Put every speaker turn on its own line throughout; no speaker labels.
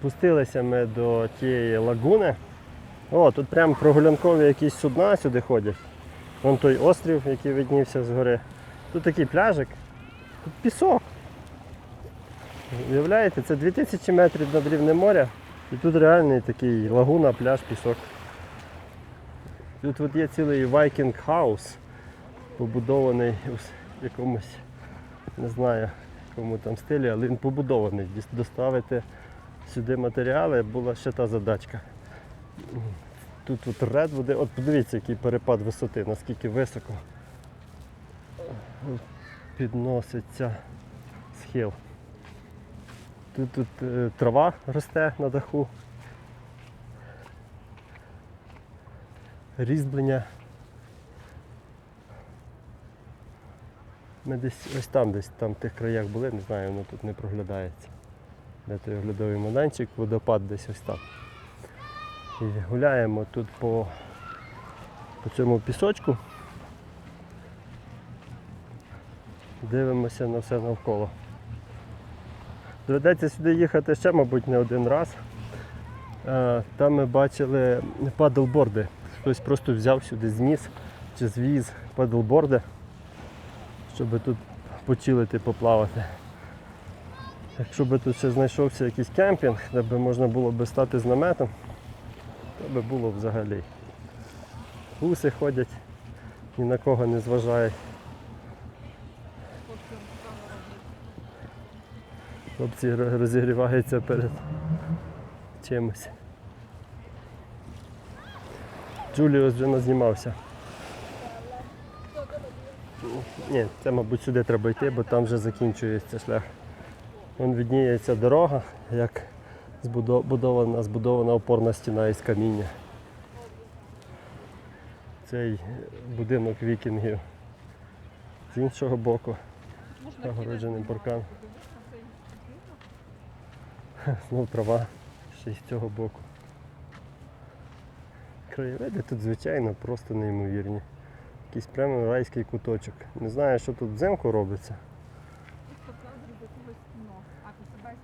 Спустилися ми до тієї лагуни. О, тут прям прогулянкові якісь судна сюди ходять. Вон той острів, який виднівся згори. Тут такий пляжик, тут пісок. Уявляєте, це 2000 метрів над рівнем моря. І тут реальний такий лагуна, пляж, пісок. Тут от є цілий Viking House, побудований у якомусь, не знаю, якому там стилі, але він побудований. Доставити сюди матеріали була ще та задачка. Тут от редвуди, от подивіться, який перепад висоти, наскільки високо підноситься схил. Тут, тут е, трава росте на даху. Різьблення. Ми десь ось там, десь там в тих краях були, не знаю, воно тут не проглядається. Де той оглядовий майданчик, водопад десь ось там. І гуляємо тут по, по цьому пісочку. Дивимося на все навколо. Доведеться сюди їхати ще, мабуть, не один раз. Е, Там ми бачили падлборди. Хтось просто взяв сюди зніс чи звіз падлборди, щоб тут почилити, поплавати. Якщо би тут ще знайшовся якийсь кемпінг, де би можна було би стати з наметом, то би було взагалі. Гуси ходять, ні на кого не зважають. Хлопці розігріваються перед чимось. Джуліус вже назнімався. Ні, це, мабуть, сюди треба йти, бо там вже закінчується шлях. Вон відніється дорога, як збудована, збудована опорна стіна із каміння. Цей будинок вікінгів. З іншого боку огороджений паркан. Знов трава ще й з цього боку. Краєвиди тут, звичайно, просто неймовірні. Якийсь прямо райський куточок. Не знаю, що тут взимку робиться.
А ти себе знімаєш?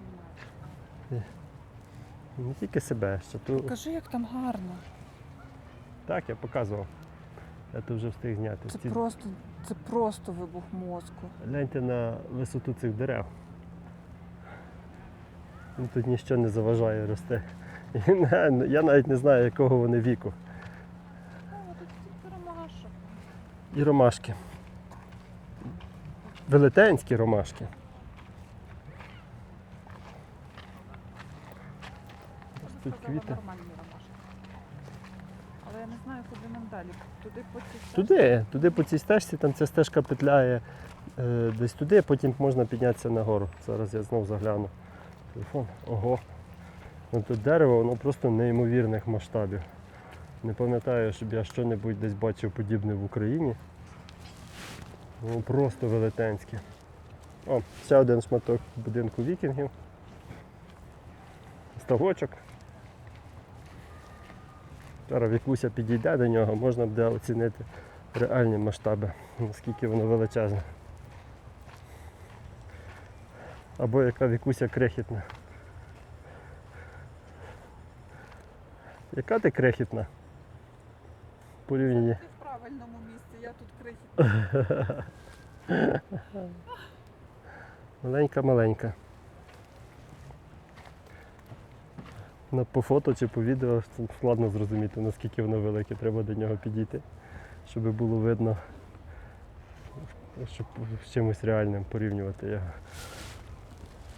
Не тільки себе, що тут.
Покажи, як там гарно.
Так, я показував. Я тут вже встиг зняти.
Це
Ці-
просто, це просто вибух мозку.
Гляньте на висоту цих дерев. Ну, Тут нічого не заважає рости. І на- Я навіть не знаю, якого вони віку.
О, тут стільки ромашок.
І ромашки. Велетенські ромашки.
Сказала,
квіти.
Але я не знаю, куди нам далі. Туди по цій стежці?
Туди, туди по цій стежці, там ця стежка петляє е, десь туди, потім можна піднятися нагору. Зараз я знов загляну. Телефон. Ого. Ну, тут дерево, воно просто неймовірних масштабів. Не пам'ятаю, щоб я що-небудь десь бачив подібне в Україні. Воно просто велетенське. О, ще один шматок будинку вікінгів. Ставочок. Зараз Вікуся підійде до нього, можна буде оцінити реальні масштаби, наскільки воно величезне. Або яка Вікуся крихітна. Яка ти крихітна? Порівнянні.
Ти в правильному місці, я тут крихітна.
Маленька-маленька. Ну, по фото чи по відео складно зрозуміти, наскільки воно велике, треба до нього підійти, щоб було видно, щоб з чимось реальним порівнювати його.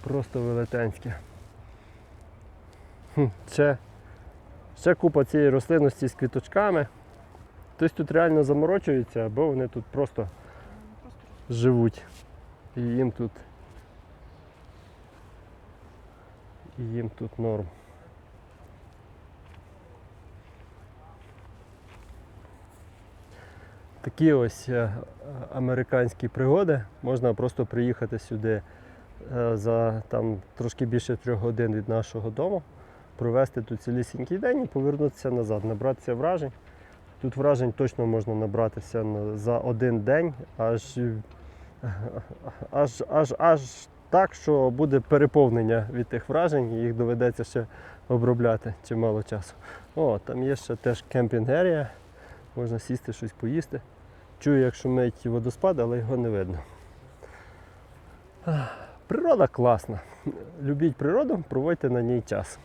Просто велетенське. Ще, ще купа цієї рослинності з квіточками. Хтось тут реально заморочується, або вони тут Просто живуть. І їм тут. І їм тут норм. Такі ось е, американські пригоди. Можна просто приїхати сюди е, за там, трошки більше трьох годин від нашого дому, провести тут цілісінький день і повернутися назад, набратися вражень. Тут вражень точно можна набратися за один день, аж аж, аж, аж так, що буде переповнення від тих вражень, і їх доведеться ще обробляти чимало часу. О, там є ще теж кемпінг-ерія, можна сісти, щось поїсти. Чую, як шумить водоспад, але його не видно. Природа класна. Любіть природу, проводьте на ній час.